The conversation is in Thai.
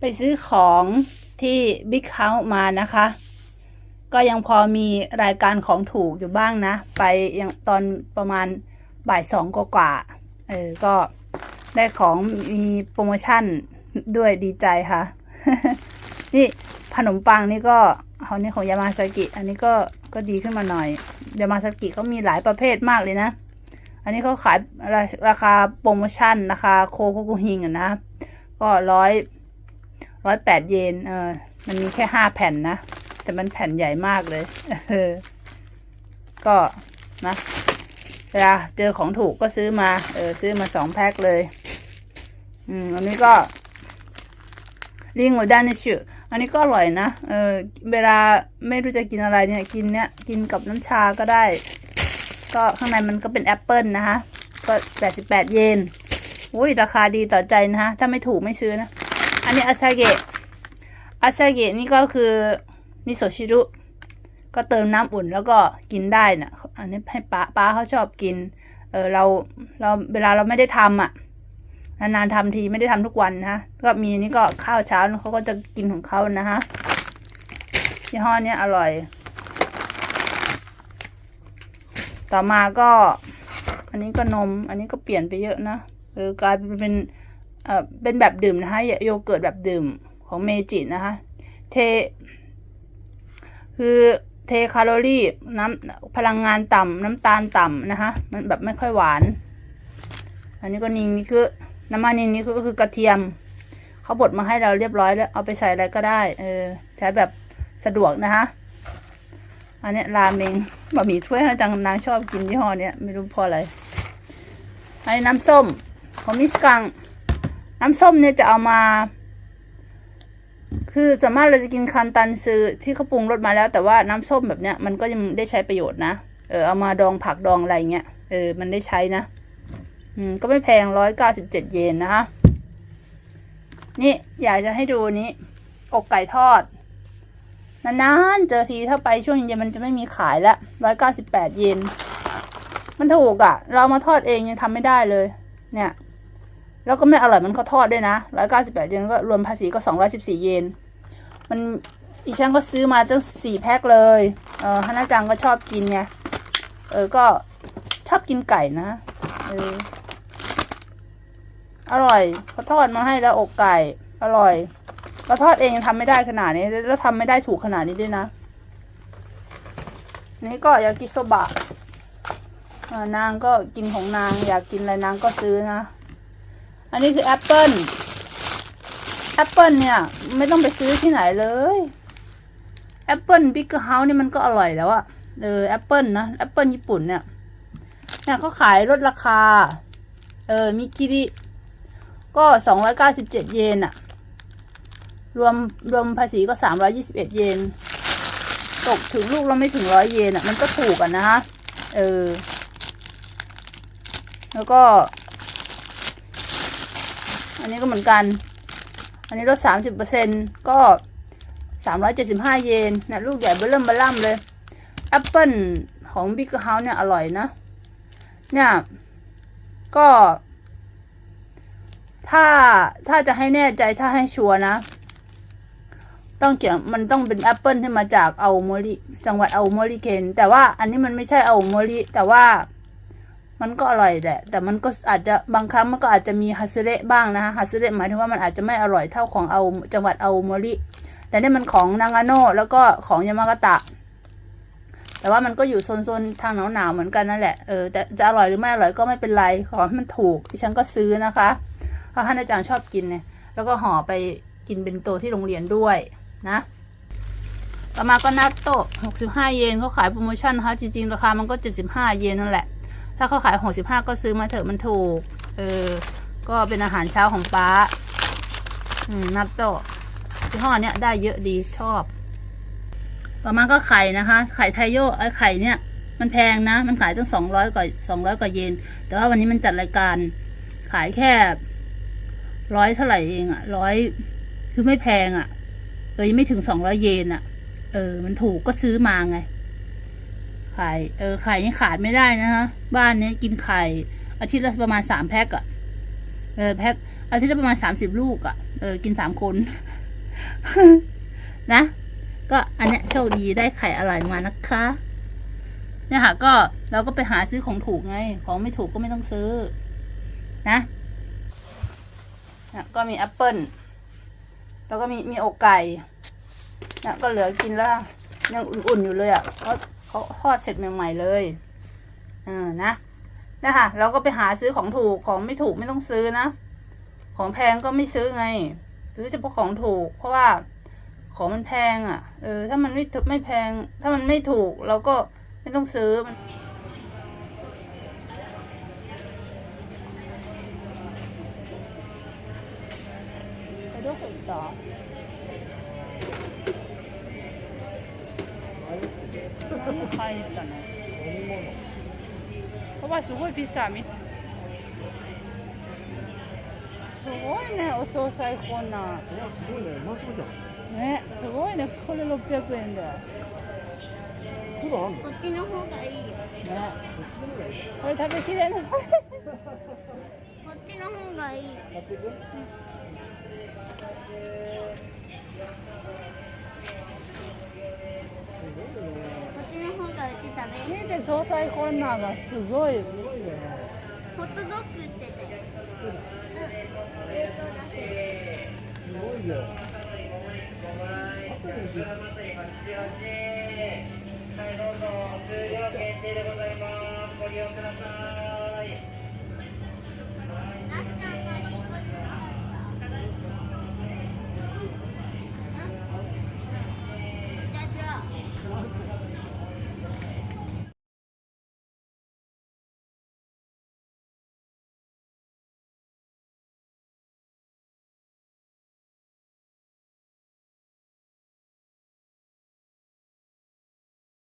ไปซื้อของที่บิ๊กเฮาส์มานะคะ ก็ยังพอมีรายการของถูกอยู่บ้างนะ ไปยังตอนประมาณบ่ายสองกว่าเออก็ได้ของมีโปรโมชั่นด้วยดีใจค่ะ นี่ขนมปังนี่ก็เขานี่ของยามาซากิ อันนี้ก็ก็ดีขึ้นมาหน่อยยามาซากิเขามีหลายประเภทมากเลยนะ อันนี้เขาขายราราคาโปรโมชั่นราคาโคโคคุฮิงอะนะ ก็ร้อย ร้อยแปดเยน เออ มันมีแค่ห้าแผ่นนะ แต่มันแผ่นใหญ่มากเลย เออ ก็นะ เวลาเจอของถูกก็ซื้อมา เออ ซื้อมาสองแพ็คเลย อืม อันนี้ก็ลิงโอดานิชุอันนี้ก็อร่อยนะ เออ เวลาไม่รู้จะกินอะไรเนี่ย กินเนี้ย กินกับน้ำชาก็ได้ ก็ข้างในมันก็เป็นแอปเปิลนะคะ ก็แปดสิบแปดเยน อุ้ยราคาดีต่อใจนะฮะ ถ้าไม่ถูกไม่ซื้อนะ อันนี้อาซาเกะอาซาเกะนี่ก็คือมิโซชิรุก็เติมน้ำอุ่นแล้วก็กินได้นะอันนี้ให้ป้าป้าเขาชอบกิน เออเราเราเวลาเราไม่ได้ทำอะ นานๆทำทีไม่ได้ทำทุกวันนะก็มีนี่ก็ข้าวเช้าเขาก็จะกินของเขานะฮะยี่ห้อเนี้ยอร่อย ต่อมาก็ อันนี้ก็นม อันนี้ก็เปลี่ยนไปเยอะนะ เออกลายเป็น เป็นเอ่อเป็นแบบดื่มนะคะโยเกิร์ตแบบดื่มของเมจินะคะเทคือเทแคลอรี่น้ำพลังงานต่ำน้ำตาลต่ำนะคะ มันแบบไม่ค่อยหวาน อันนี้ก็นิงนี่คือน้ำมันนิงนี่ก็คือกระเทียมเขาบดมาให้เราเรียบร้อยแล้ว เอาไปใส่อะไรก็ได้เออใช้แบบสะดวกนะคะอันนี้ราเมงบะหมี่ถ้วยนะจังนางชอบกินยี่ห้อเนี้ยไม่รู้เพราะอะไรอันนี้น้ำส้มของมิสกัง น้ำส้มเนี่ยจะเอามา คือส่วนมากเราจะกินคันตันซื้อที่เขาปรุงรสมาแล้ว แต่ว่าน้ำส้มแบบเนี้ยมันก็ยังได้ใช้ประโยชน์นะ เออเอามาดองผักดองอะไรเงี้ย เออมันได้ใช้นะ อืมก็ไม่แพงร้อยเก้าสิบเจ็ดเยนนะคะ นี่อยากจะให้ดูนี้ อกไก่ทอด นานๆเจอทีถ้าไปช่วงเย็นมันจะไม่มีขายละร้อยเก้าสิบแปดเยนมันถูกอะ่ะ เรามาทอดเองยังทำไม่ได้เลย เนี่ย แล้วก็ไม่อร่อยมันเขาทอดด้วยนะร้อยเก้าสิบแปดเยนก็รวมภาษีก็สองร้อยสิบสี่เยน มันอีฉันก็ซื้อมาตั้งสี่แพ็คเลย เออฮานาจังก็ชอบกินไง เออ ก็ชอบกินไก่นะ เออ อร่อยเขาทอดมาให้แล้วอกไก่ อร่อยเราทอดเองยังทำไม่ได้ขนาดนี้ แล้วทำไม่ได้ถูกขนาดนี้ด้วยนะ นี่ก็ยากิโซบะนางก็กินของนางอยากกินอะไรนางก็ซื้อนะ อันนี้คือแอปเปิลแอปเปิลเนี่ย ไม่ต้องไปซื้อที่ไหนเลยแอปเปิลบิ๊กเฮาส์นี่มันก็อร่อยแล้วอะเออแอปเปิลนะแอปเปิลญี่ปุ่นเนี่ยเนี่ยเขาขายลดราคา เออมิกิริก็สองร้อยเก้าสิบเจ็ดเยนอะรวมรวมภาษีก็สามร้อยี่สิบเอ็ดเยน ตกถึงลูกเราไม่ถึงร้อยเยนอะมันก็ถูกอะนะฮะเออ แล้วก็ อันนี้ก็เหมือนกัน อันนี้ลดสามสิบเปอร์เซ็นก็สามร้อยเจ็ดสิบห้าเยนนะลูกใหญ่เบลเริ่มเบลล่ำเลยแอปเปิลของบิ๊กเฮาส์เนี่ยอร่อยนะ เนี่ย ก็ ถ้าถ้าจะให้แน่ใจถ้าให้ชัวร์นะ ต้องเขียนมันต้องเป็นแอปเปิลที่มาจากเอาโมริจังหวัดเอาโมริเคนแต่ว่าอันนี้มันไม่ใช่เอาโมริแต่ว่า มันก็อร่อยแหละ แต่มันก็อาจจะบางครั้งมันก็อาจจะมีฮัสเระบ้างนะฮะฮัสเระหมายถึงว่ามันอาจจะไม่อร่อยเท่าของเอาจังหวัดเอาโมริ แต่นี่มันของนางาโน่แล้วก็ของยามากาตะ แต่ว่ามันก็อยู่โซนๆทางหนาวๆเหมือนกันนั่นแหละ เออแต่จะอร่อยหรือไม่อร่อยก็ไม่เป็นไร ขอให้มันถูกดิฉันก็ซื้อนะคะ เพราะท่านอาจารย์ชอบกินเนี่ย แล้วก็ห่อไปกินเป็นโตที่โรงเรียนด้วยนะต่อมาก็นัตโตะ65 เยนเขาขายโปรโมชั่นนะคะจริงๆ ราคามันก็ 75 เยนนั่นแหละ ถ้าเขาขาย 65 ก็ซื้อมาเถอะมันถูก เออ ก็เป็นอาหารเช้าของป้า อืม นัตโตะยี่ห้อเนี้ยได้เยอะดีชอบ ต่อมาก็ไข่นะคะ ไข่ไทโยไอ้ไข่เนี่ยมันแพงนะ มันขายตั้งสองร้อยกว่าสองร้อยกว่าเยน แต่ว่าวันนี้มันจัดรายการ ขายแค่ร้อยเท่าไหร่เองอะร้อยคือไม่แพงอะเออยังไม่ถึงสองร้อยเยนอะเออ มันถูกก็ซื้อมาไง ไข่เออไข่นี่ขาดไม่ได้นะฮะบ้านเนี้ยกินไข่ อาทิตย์ละประมาณสามแพ็คอะเออแพ็คอาทิตย์ละประมาณสามสิบลูกอะเออกินสามคนนะ ก็อันเนี้ยโชคดีได้ไข่อร่อยมานะคะเนี่ยค่ะ ก็เราก็ไปหาซื้อของถูกไง ของไม่ถูกก็ไม่ต้องซื้อ นะเนี่ยก็มีแอปเปิลแล้วก็มีมีอกไก่เนี่ยก็เหลือกินแล้วยังอุ่นๆอยู่เลยอะ่ะ เขาทอดเสร็จใหม่ๆเลยเออนะนะคะเราก็ไปหาซื้อของถูกของไม่ถูกไม่ต้องซื้อนะ ของแพงก็ไม่ซื้อไง ซื้อเฉพาะของถูก เพราะว่าของมันแพงอะ่ะ เออ ถ้ามันไม่ไม่แพง ถ้ามันไม่ถูกเราก็ไม่ต้องซื้อมัน 買いに行ったのパパすごいピザ見すごいねお惣菜こんなんいや、すごいね、うまそうじゃん。ねすごいねこれ600円だよ。こっちの方がいいよ。ねこっちの方がいい。これ食べきれないこっちの方がいい。買っていく？すごいね。こってたね。見て総菜コーナーがすごい。ホットドッグ売ってた。すごいよ。はい、どうぞ、数量限定でございます。ご利用ください。